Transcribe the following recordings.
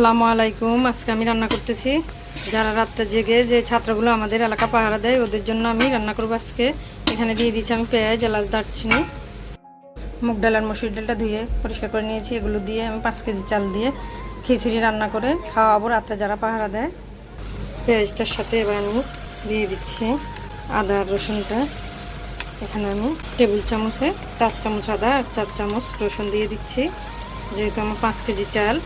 আসসালামু আলাইকুম। আজকে আমি রান্না করতেছি। যারা রাত্রে জেগে যে ছাত্রগুলো আমাদের এলাকা পাহারা দেয়, ওদের জন্য আমি রান্না করব আজকে। এখানে দিয়ে দিচ্ছি আমি পেঁয়াজ, এলাচ, দারচিনি। মুগ ডাল আর মসুর ডালটা ধুয়ে পরিষ্কার করে নিয়েছি। এগুলো দিয়ে আমি পাঁচ কেজি চাল দিয়ে খিচুড়ি রান্না করে খাওয়াবো রাত্রে যারা পাহারা দেয়। পেঁয়াজটার সাথে এবার আমি দিয়ে দিচ্ছি আদা রসুনটা। এখানে আমি টেবিল চামচে, চার চামচ আদা আর চার চামচ রসুন দিয়ে দিচ্ছি। যেহেতু আমার পাঁচ কেজি চাল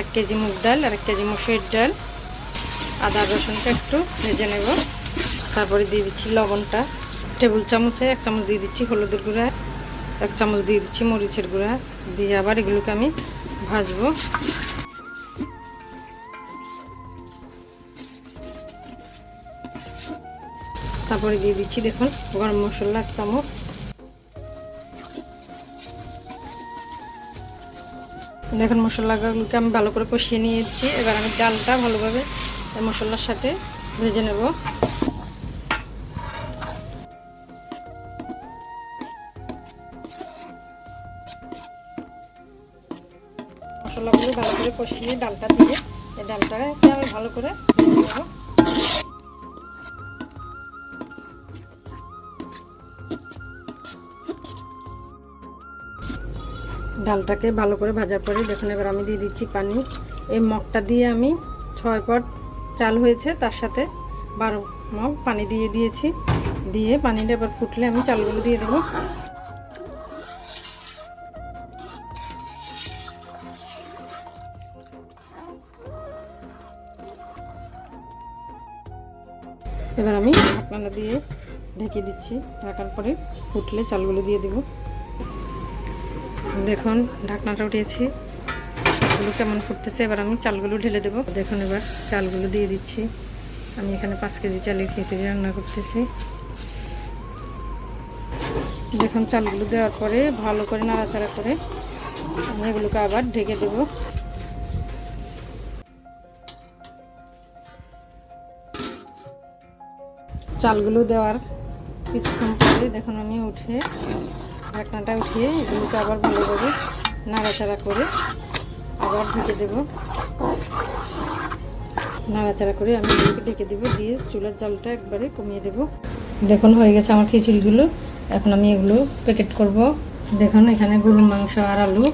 এক কেজি মুগ ডাল আর এক কেজি মসুর ডাল, আদা রসুনটা একটু ভেজে নেব। তারপরে দিয়ে দিচ্ছি লবণটা। টেবিল চামচে এক চামচ দিয়ে দিচ্ছি হলুদের গুঁড়া, এক চামচ দিয়ে দিচ্ছি মরিচের গুঁড়া। দিয়ে আবার এগুলোকে আমি ভাজবো। তারপরে দিয়ে দিচ্ছি দেখুন গরম মশলা এক চামচ। দেখুন মশলাগুলোকে আমি ভালো করে কষিয়ে নিয়েছি। এবার আমি ডালটা ভালোভাবে মশলার সাথে ভেজে নেব। মশলাগুলো ভালো করে কষিয়ে ডালটা দিয়ে এই ডালটাকে আমি ভালো করে ভেজে নেব। ডালটাকে ভালো করে ভাজা পরে দেখুন, এবার আমি দিয়ে দিচ্ছি পানি। এই মগটা দিয়ে আমি ছয় পট চাল হয়েছে, তার সাথে বারো মগ পানি দিয়ে দিয়েছি। দিয়ে পানিটা এবার ফুটলে আমি চালগুলো দিয়ে দেবো। এবার আমি ঢাকনা দিয়ে ঢেকে দিচ্ছি। ঢাকার পরে ফুটলে চালগুলো দিয়ে দেবো। দেখুন, ঢাকনাটা উঠিয়েছি। চালগুলো কেমন ফুটতেছে, এবার আমি চালগুলো ঢেলে দেবো। দেখুন এবার চালগুলো দিয়ে দিচ্ছি। আমি এখানে পাঁচ কেজি চালের খিচুড়ি রান্না করতেছি। দেখুন চালগুলো দেওয়ার পরে ভালো করে নাড়াচাড়া করে আমি এগুলোকে আবার ঢেকে দেবো। চালগুলো দেওয়ার কিছুক্ষণ পরে দেখুন আমি উঠে ঢাকনাটা উঠিয়ে এগুলোকে আবার ভালোভাবে নাড়াচাড়া করে আবার ঢেকে দেব। নাড়াচাড়া করে আমি এগুলোকে ঢেকে দেবো, দিয়ে চুলার জালটা একবারে কমিয়ে দেব। দেখুন, হয়ে গেছে আমার খিচুড়িগুলো। এখন আমি এগুলো প্যাকেট করব। দেখুন, এখানে গরুর মাংস আর আলু।